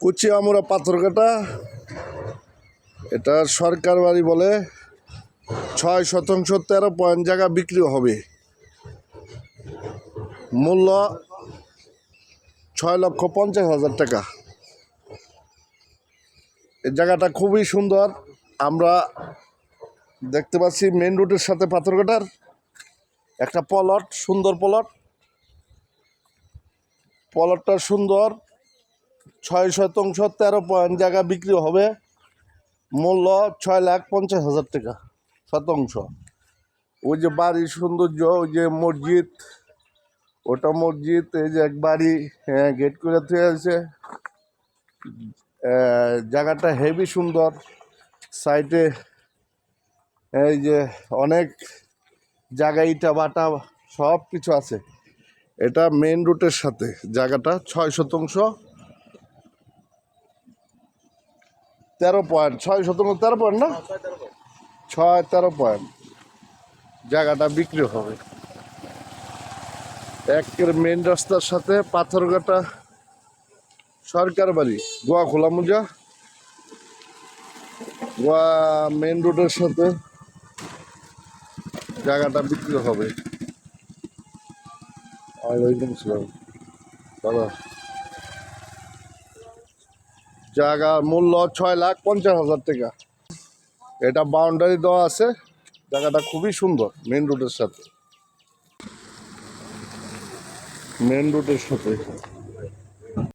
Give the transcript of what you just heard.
কুচিয়ামুড়া পাথরঘাটা এটা সরকার বাড়ি বলে ছয় শতাংশ তেরো পয়েন্ট জায়গা বিক্রি হবে। মূল্য ছয় লক্ষ পঞ্চাশ হাজার টাকা। এই জায়গাটা খুবই সুন্দর। আমরা দেখতে পাচ্ছি মেন রোডের সাথে পাথরঘাটার একটা পলট, সুন্দর পলট। পলটটা সুন্দর। ছয় শতাংশ তেরো পয়েন্ট জায়গা বিক্রি হবে। মূল্য ছয় লাখ পঞ্চাশ হাজার টাকা শতাংশ। ওই যে বাড়ির সৌন্দর্য ওই যে মসজিদ ওটা মসজিদ এই যে এক বাড়ি হ্যাঁ, গেট করে থুয়ে আছে। জায়গাটা হেভি সুন্দর। সাইডে এই যে অনেক জায়গা ইটা বাটা সব কিছু আছে। এটা মেন রুটের সাথে জায়গাটা ছয় শতাংশ। তেরো পয়েন্ট। ছয় শতাংশ তেরো পয়েন্ট না? ছয়, তেরো পয়েন্ট। জায়গাটা বিক্রি হবে। একের মেন রাস্তার সাথে পাথরঘাটা সরকার বাড়ি গোয়া খোলা মুজা। গোয়া মেন রোডের সাথে জায়গাটা বিক্রি হবে। ওয়ালাইকুম আসসালাম দাদা। জায়গা মূল্য ছয় লাখ পঞ্চাশ হাজার টাকা। এটা বাউন্ডারি দেওয়া আছে। জায়গাটা খুবই সুন্দর মেন রোডের সাথে। মেন রোডের সাথে।